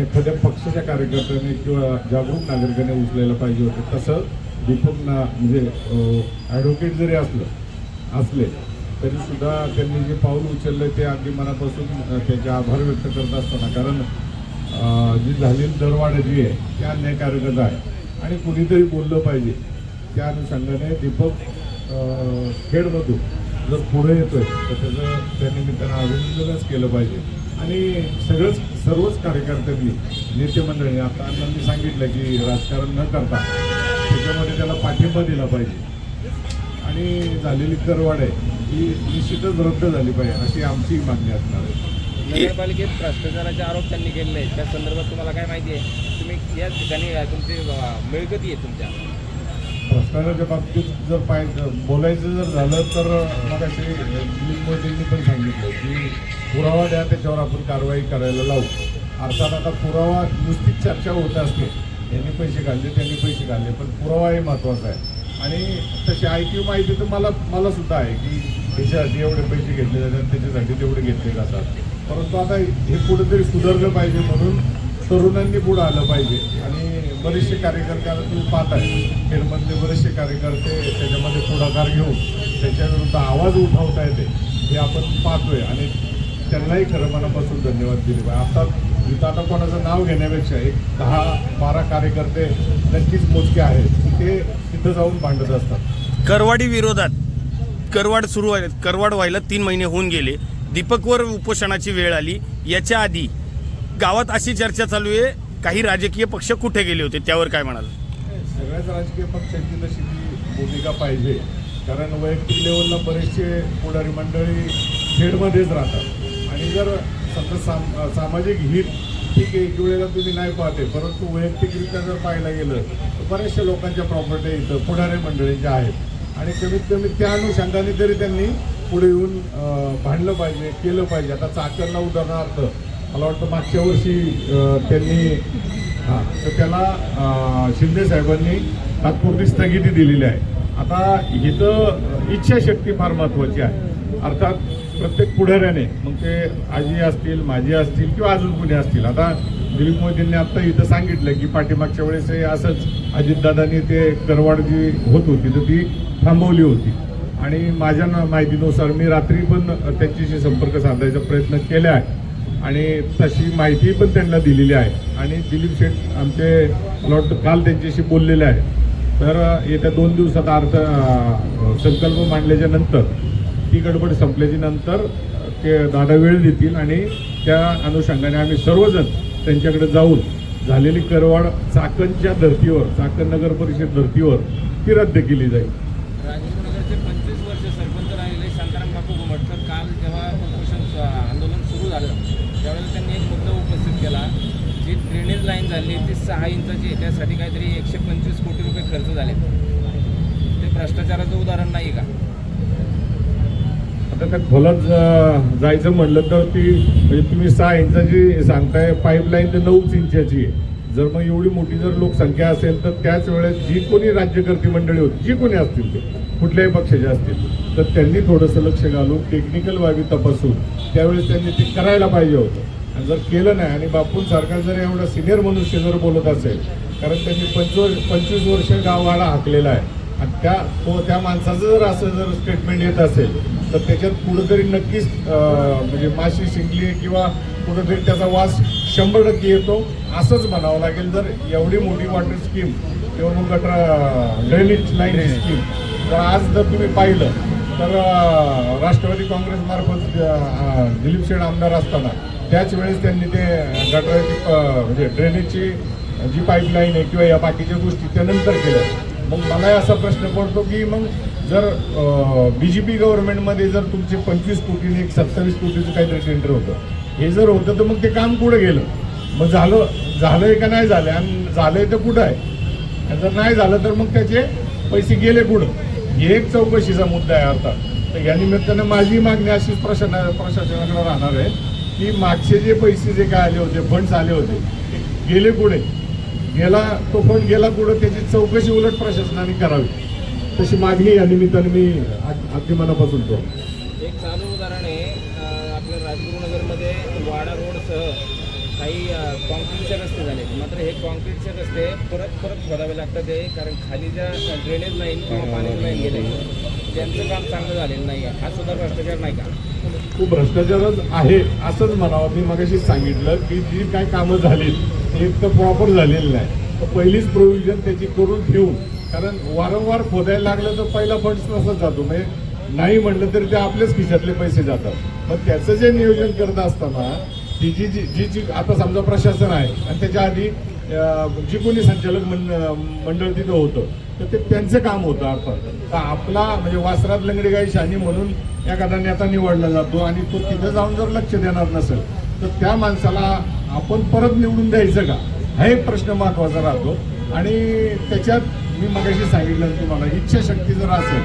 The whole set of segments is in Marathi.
एखाद्या पक्षाच्या कार्यकर्त्याने किंवा जागरूक नागरिकाने उचलायला पाहिजे होते. तसं दीपक ना म्हणजे ॲडव्होकेट जरी असलं असले तरीसुद्धा त्यांनी जे पाऊल उचललं ते अगदी मनापासून त्याचे आभार व्यक्त करत असताना. कारण जी झालेली दरवाढ जी आहे ती अन्यायकारकच आहे. आणि कुणीतरी बोललं पाहिजे. त्या अनुषंगाने दीपक खेडमधून जर पुढे येतोय. तर त्याचं त्यानिमित्तानं अभिनंदनच केलं पाहिजे. आणि सगळंच सर्वच कार्यकर्त्यांनी नेते मंडळी आता अण्णांनी सांगितलं की राजकारण न करता त्याच्यामध्ये त्याला पाठिंबा दिला पाहिजे. आणि झालेली करवाढ आहे ही निश्चितच रद्द झाली पाहिजे अशी आमची मागणी असणार आहे. नगरपालिकेत भ्रष्टाचाराचे आरोप त्यांनी केलेले आहेत. त्या संदर्भात तुम्हाला काय माहिती आहे? तुम्ही या ठिकाणी अ, तुमची मिळकती आहे तुमच्या. भ्रष्टाचाराच्या बाबतीत जर पाय बोलायचं जर झालं तर मग असे दिलीप मोदींनी पण सांगितलं की पुरावा द्या त्याच्यावर आपण कारवाई करायला लावू. अर्थात आता पुरावा नुसतीच चर्चा होत असते. यांनी पैसे घालले त्यांनी पैसे घालले पण पुरावा हे महत्त्वाचा आहे. आणि तशी ऐकीव माहिती तर मला मला सुद्धा आहे की त्याच्यासाठी एवढे पैसे घेतले जातात त्याच्यासाठी तेवढे घेतले जातात. परंतु आता हे कुठंतरी सुधारलं पाहिजे म्हणून तरुणांनी पुढं आलं पाहिजे. आणि बरेचसे कार्यकर्ते आता तुम्ही आहे खेडमधले बरेचसे कार्यकर्ते त्याच्यामध्ये पुढाकार घेऊन त्याच्याविरुद्ध आवाज उठवता येते. हे आपण पाहतोय. आणि त्यांनाही खरं मनापासून धन्यवाद दिले पाहिजे. आता इथं आता कोणाचं नाव घेण्यापेक्षा एक दहा बारा कार्यकर्ते नक्कीच मोजके आहेत. ते तिथं जाऊन भांडत असतात. करवाडी विरोधात करवाड सुरू व्हायला करवाड व्हायला तीन महिने होऊन गेले. दीपकवर उपोषणाची वेळ आली. याच्या आधी गावात अशी चर्चा चालू आहे काही राजकीय पक्ष कुठे गेले होते? त्यावर काय म्हणाल? सगळ्याच राजकीय पक्षांची तशी ती भूमिका पाहिजे. कारण वैयक्तिक लेवलला बरेचसे पुढारी मंडळी खेडमध्येच राहतात. आणि जर समजा साम सामाजिक हित ठीक आहे एक वेळेला तुम्ही नाही पाहते परंतु वैयक्तिकरित्या जर पाहायला गेलं तर बऱ्याचशा लोकांच्या प्रॉपर्टी इथं पुढारी मंडळींच्या आहेत. आणि कमीत कमी त्या अनुषंगाने तरी त्यांनी पुढे येऊन भांडलं पाहिजे केलं पाहिजे. आता चाकणला उदाहरणार्थ मला वाटतं मागच्या वर्षी त्यांनी हां तर त्याला शिंदे साहेबांनी तात्पुरती स्थगिती दिलेली आहे. आता इथं इच्छाशक्ती फार महत्त्वाची आहे. अर्थात प्रत्येक पुढाऱ्याने मग ते आजी असतील माझी असतील किंवा अजून कुणी असतील. आता दिलीप मोदींनी आत्ता इथं सांगितलं की पाठीमागच्या वेळेस हे असंच अजितदादांनी ते करवाड जी होत होती तर ती थांबवली होती. आणि माझ्या माहितीनुसार मी रात्री पण त्यांच्याशी संपर्क साधायचा प्रयत्न केला आहे. आणि तशी माहिती पण त्यांना दिलेली आहे. आणि दिलीप शेठ आमचे मला वाटतं काल त्यांच्याशी बोललेले आहे तर येत्या दोन दिवसात अर्थ संकल्प मांडल्याच्या नंतर ती गडबड संपल्याच्या नंतर ते दादा वेळ देतील आणि त्या अनुषंगाने आम्ही सर्वजण त्यांच्याकडे जाऊन झालेली करवाड चाकणच्या धर्तीवर चाकण नगर परिषद धर्तीवर ती रद्द केली जाईल राजेंद्रनगरचे पंचवीस वर्ष सरपंच राहिलेले शांताराम बापू घुमटकर काल जेव्हा उपोषण अ, आंदोलन सुरू झालं त्यावेळेला त्यांनी एक मुद्दा उपस्थित केला जी लाईन झाली ती सहा इंचाची आहे त्यासाठी काहीतरी एकशे पंचवीस कोटी रुपये खर्च झाले ते भ्रष्टाचाराचं उदाहरण नाही का? आता त्या खोलात जायचं म्हणलं तर ती म्हणजे तुम्ही सहा इंचाची सांगताय पाईपलाईन तर नऊच इंचाची आहे. जर मग एवढी मोठी जर लोकसंख्या असेल तर त्याच वेळेस जी कोणी राज्यकर्ती मंडळी होती जी कोणी असतील ते कुठल्याही पक्षाचे असतील तर त्यांनी थोडंसं लक्ष घालून टेक्निकल बाबी तपासून त्यावेळेस त्यांनी ते करायला पाहिजे होतं. आणि जर केलं नाही आणि बापून सरकार जर एवढा सिनियर मनुष्य जर बोलत असेल कारण त्यांनी पंचवीस पंचवीस वर्ष गावाला हाकलेला आहे. आणि त्या तो त्या माणसाचं जर असं जर स्टेटमेंट येत असेल तर त्याच्यात कुठंतरी नक्कीच म्हणजे माशी शिंकली किंवा कुठंतरी त्याचा वास शंभर टक्के येतो. असंच म्हणावं लागेल जर एवढी मोठी वॉटर स्कीम किंवा मग गटर ड्रेनेज लाईन स्कीम जर आज जर तुम्ही पाहिलं तर राष्ट्रवादी काँग्रेसमार्फत दिलीप शेठ आमदार असताना त्याच वेळेस त्यांनी ते गटराची प- म्हणजे ड्रेनेजची जी पाईपलाईन आहे किंवा या बाकीच्या गोष्टी त्यानंतर केल्या. मग मलाही असा प्रश्न पडतो की मग जर बी जे पी गव्हर्नमेंटमध्ये जर तुमचे पंचवीस कोटीने एक सत्तावीस कोटीचं काहीतरी टेंडर होतं. हे जर होतं तर मग ते काम कुठं गेलं? मग झालं झालंय का नाही झालंय? आणि झालंय तर कुठं आहे? आणि जर नाही झालं तर मग त्याचे पैसे गेले कुठं? हे एक चौकशीचा मुद्दा आहे अर्थात तर या निमित्तानं माझी मागणी अशीच प्रशासना प्रशासनाकडे राहणार आहे. की मागचे जे पैसे जे काय आले होते फंड्स आले होते गेले कुठे? गेला तो फंड गेला कुठं? त्याची चौकशी उलट प्रशासनाने करावी. तशी मागणी या निमित्ताने मी अगदी मनापासून करतो. एक चालू उदाहरण आहे. आपल्या राजगुरुनगरमध्ये वाडा रोडसह काही कॉन्क्रीटचे रस्ते झाले मात्र हे कॉन्क्रीटचे रस्ते परत परत खोदावे लागतात आहे कारण खाली ज्या ड्रेनेज लाईन किंवा पाण्याची लाईन गेले त्यांचं काम चांगलं झालेलं नाही आहे हा सुद्धा भ्रष्टाचार नाही का? खूप भ्रष्टाचारच आहे असंच म्हणावं. मी मगाशी सांगितलं की जी काय कामं झालीत एक तर प्रॉपर झालेलं नाही. तर पहिलीच प्रोव्हिजन त्याची करून ठेवून कारण वारंवार खोदायला लागलं तर पहिला फंड्स तसाच जातो. म्हणजे नाही म्हणलं तरी ते आपल्याच खिशातले पैसे जातात. पण त्याचं जे नियोजन करत असताना ती जी जी जी जी आता समजा प्रशासन आहे आणि त्याच्या आधी जी कोणी संचालक मंड- मंडळ तिथं होतं तर ते त्यांचं काम होतं अर्थात तर आपला म्हणजे वासरात लंगडी गाई शानी म्हणून एखादा नेता निवडला जातो आणि तो तिथं जाऊन जर लक्ष देणार नसेल तर त्या माणसाला आपण परत निवडून द्यायचं का? हा एक प्रश्न महत्त्वाचा राहतो. आणि त्याच्यात मी मगाशी सांगितलं तुम्हाला इच्छाशक्ती जर असेल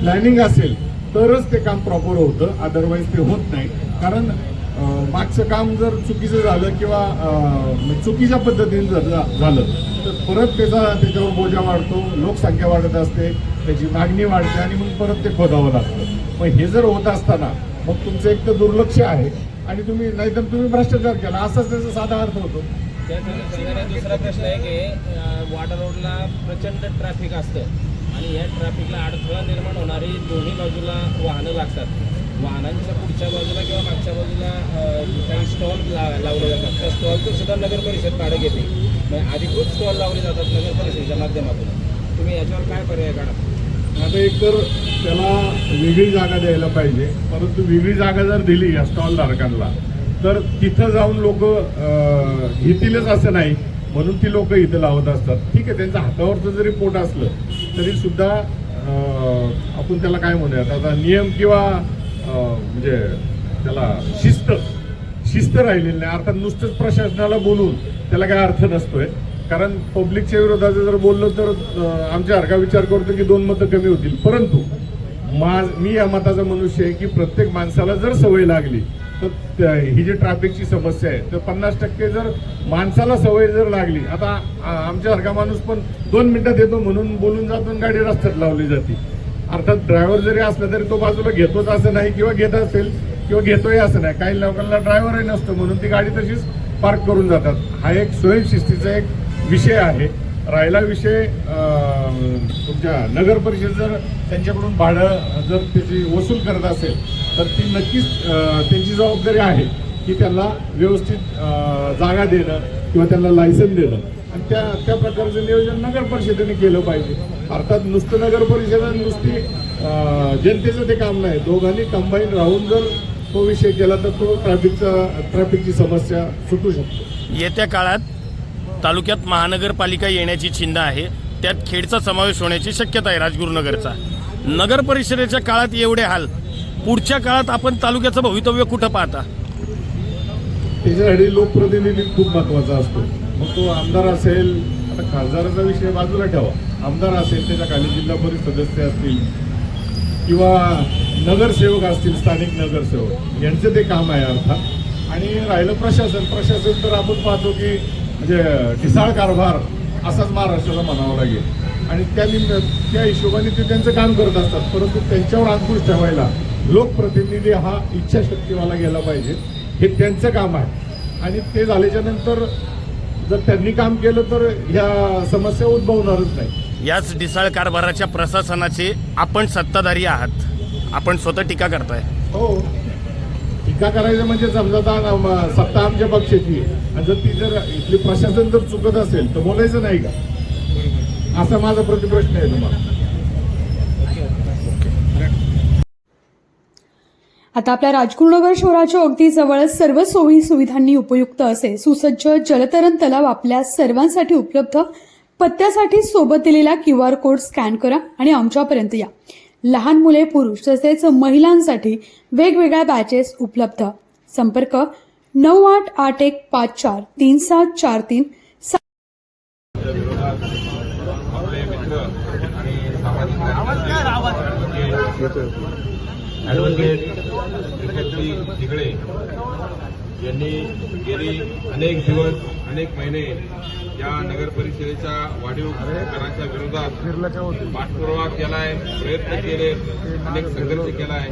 प्लॅनिंग असेल तरच ते काम प्रॉपर होतं. अदरवाईज ते होत नाही. कारण मागचं काम जर चुकीचं झालं किंवा म्हणजे चुकीच्या पद्धतीने जर झालं तर परत त्याचा त्याच्यावर बोजा वाढतो लोकसंख्या वाढत असते त्याची मागणी वाढते आणि मग परत ते खोदावं लागतं. मग हे जर होत असताना मग तुमचं एक तर दुर्लक्ष आहे आणि तुम्ही नाहीतर तुम्ही भ्रष्टाचार केला. असाच त्याचा साधा अर्थ होतो. दुसरा प्रश्न आहे की वॉटर वाडा रोडला प्रचंड ट्रॅफिक असतं आणि या ट्रॅफिकला अडथळा निर्माण होणारी दोन्ही बाजूला वाहनं लागतात. वाहनांच्या पुढच्या बाजूला किंवा मागच्या बाजूला काही स्टॉल ला लावले जातात. त्या स्टॉलचं सुद्धा नगर परिषद भाडं घेते. म्हणजे अधिकृत स्टॉल लावले जातात नगर परिषदेच्या माध्यमातून. तुम्ही याच्यावर काय पर्याय काढा? आता एक तर त्याला वेगळी जागा द्यायला पाहिजे. परंतु वेगळी जागा जर दिली या स्टॉल धारकांना तर तिथं जाऊन लोक घेतीलच असं नाही. म्हणून ती लोक इथं लावत असतात. ठीक आहे त्यांच्या हातावरचं जरी पोट असलं तरी सुद्धा आपण त्याला काय म्हणूयात? आता नियम किंवा म्हणजे त्याला शिस्त शिस्त राहिलेली नाही. अर्थात नुसतंच प्रशासनाला बोलून त्याला काय अर्थ नसतोय. कारण पब्लिकच्या विरोधात जर बोललो तर आमच्या हरका विचार करतो की दोन मतं कमी होतील. परंतु मा मी या मताचा मनुष्य आहे की प्रत्येक माणसाला जर सवय लागली तर त्या- ही जी ट्रॅफिकची समस्या आहे तर पन्नास टक्के जर माणसाला सवय जर लागली आता आमच्या हरका माणूस पण दोन मिनिटात येतो म्हणून बोलून जातो गाडी रस्त्यात लावली जाते. अर्थात ड्रायव्हर जरी असला तरी तो बाजूला घेतोच असं नाही किंवा घेत असेल किंवा घेतोय असं नाही. काही लोकांना ड्रायव्हरही नसतं म्हणून ती गाडी तशीच पार्क करून जातात. हा एक स्वयंशिस्तीचा एक विषय आहे. राहिला विषय तुमच्या नगर परिषद जर त्यांच्याकडून भाडं जर त्याची वसूल करत असेल तर ती नक्कीच त्यांची जबाबदारी आहे की त्यांना व्यवस्थित जागा देणं किंवा त्यांना लायसन देणं. आणि त्या त्या प्रकारचं नियोजन नगर परिषदेने केलं पाहिजे. अर्थात नुसतं नगर परिषद नुसती जनतेचं ते काम नाही. दोघांनी कंबाईन राहून जर तो विषय केला तर तो ट्रॅफिकचा ट्रॅफिकची समस्या सुटू शकतो. येत्या काळात तालुक्यात महानगरपालिका येण्याची चिंता आहे. त्यात खेडचा समावेश होण्याची शक्यता आहे राजगुरुनगरचा. नगर परिषदेच्या काळात एवढे हाल पुढच्या काळात आपण तालुक्याचं भवितव्य कुठं पाहता? त्याच्यासाठी लोकप्रतिनिधी खूप महत्त्वाचा असतो. मग तो आमदार असेल आता खासदाराचा विषय बाजूला ठेवा. आमदार असेल त्याच्याखाली जिल्हा परिषद सदस्य असतील किंवा नगरसेवक असतील स्थानिक नगरसेवक यांचं ते काम आहे अर्थात. आणि राहिलं प्रशासन प्रशासन तर आपण पाहतो की म्हणजे ढिसाळ कारभार असाच महाराष्ट्राला म्हणावा लागेल. आणि त्या निम त्या हिशोबाने ते त्यांचं काम करत असतात परंतु त्यांच्यावर अंकुश ठेवायला लोकप्रतिनिधी हा इच्छाशक्तीवाला गेला पाहिजे हे त्यांचं काम आहे. आणि ते झाल्याच्यानंतर जर त्यांनी काम केलं तर ह्या समस्या उद्भवणारच नाही. याच डिसाळ कारभाराच्या प्रशासनाचे आपण सत्ताधारी आहात. आपण स्वतः टीका करताय. हो. टीका करायचं म्हणजे समजा सत्ता आमच्या पक्षाची आहे. आणि जर ती जर इथली प्रशासन जर चुकत असेल तर बोलायचं नाही का? असा माझा प्रतिप्रश्न आहे तुम्हाला. आता आपल्या राजगुरुनगर शहराच्या अगदी जवळच सर्व सोयी सुविधांनी उपयुक्त असे सुसज्ज जलतरण तलाव आपल्या सर्वांसाठी उपलब्ध. पत्त्यासाठी सोबत दिलेला क्यू आर कोड स्कॅन करा आणि आमच्यापर्यंत या. लहान मुले पुरुष तसेच महिलांसाठी वेगवेगळ्या बॅचेस उपलब्ध. संपर्क नऊ आठ आठ एक पाच चार तीन सात चार तीन त्या विरोधात आपले यांनी गेली अनेक दिवस अनेक महिने या नगर परिषदेच्या वाढीव कराच्या विरोधात पाठपुरावा केलाय प्रयत्न केले अनेक संघर्ष केलाय.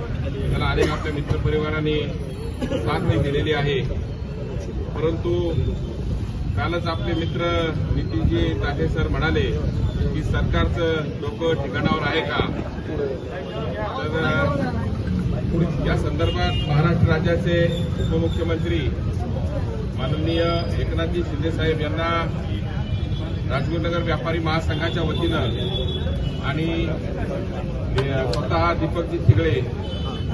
त्याला अनेक आपल्या मित्रपरिवारांनी साथ दिलेली आहे. परंतु कालच आपले मित्र नितीनजी ताठे सर म्हणाले की सरकारचं डोकं ठिकाणावर आहे का? तर या संदर्भात महाराष्ट्र राज्याचे उपमुख्यमंत्री माननीय एकनाथजी शिंदेसाहेब यांना राजगुरुनगर व्यापारी महासंघाच्या वतीनं आणि स्वतः दीपकजी तिगळे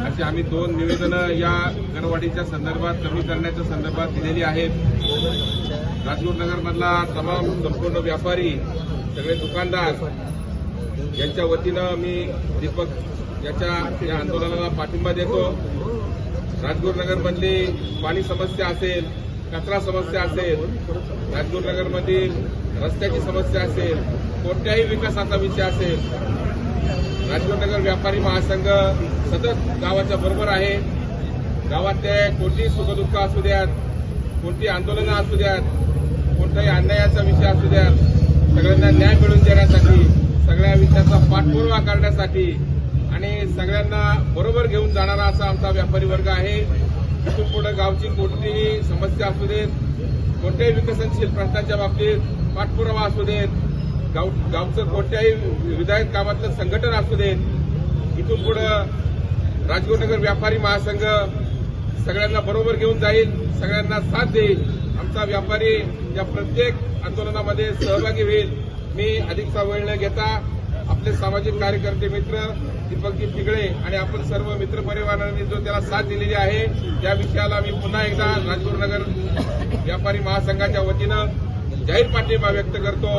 अशी आम्ही दोन निवेदनं या करवाढीच्या संदर्भात कमी करण्याच्या संदर्भात दिलेली आहेत. राजगुरुनगरमधला तमाम संपूर्ण व्यापारी सगळे दुकानदार यांच्या वतीनं मी दीपक याच्या या आंदोलनाला पाठिंबा देतो. राजगुरुनगरमधली पाणी समस्या असेल कचरा समस्या असेल राजगुरुनगरमधील रस्त्याची समस्या असेल कोणत्याही विकासाचा विषय असेल राजगुरुनगर व्यापारी महासंघ सतत गावाच्या बरोबर आहे. गावातले कोणतीही सुखदुःख असू द्यात कोणती आंदोलनं असू द्यात कोणताही अन्यायाचा विषय असू द्यात सगळ्यांना न्याय मिळवून देण्यासाठी सगळ्या विषयाचा पाठपुरावा करण्यासाठी आणि सगळ्यांना बरोबर घेऊन जाणारा असा आमचा व्यापारी वर्ग आहे. इथून पुढे गावची कोणतीही समस्या असू देत कोणत्याही विकसनशील प्रश्नाच्या बाबतीत पाठपुरावा असू देत गाव गावचं कोणत्याही विधायक कामातलं संघटन असू देत इथून पुढं राजगोरनगर व्यापारी महासंघ सगळ्यांना बरोबर घेऊन जाईल सगळ्यांना साथ देईल. आमचा व्यापारी या प्रत्येक आंदोलनामध्ये सहभागी होईल. मी अधिकचा वेळ न घेता आपले सामाजिक कार्यकर्ते मित्र दीपकजी तिगळे आणि आपण सर्व मित्रपरिवारांनी जो त्याला साथ दिलेली आहे त्या विषयाला मी पुन्हा एकदा राजगुरुनगर व्यापारी महासंघाच्या वतीनं जाहीर पाठिंबा व्यक्त करतो.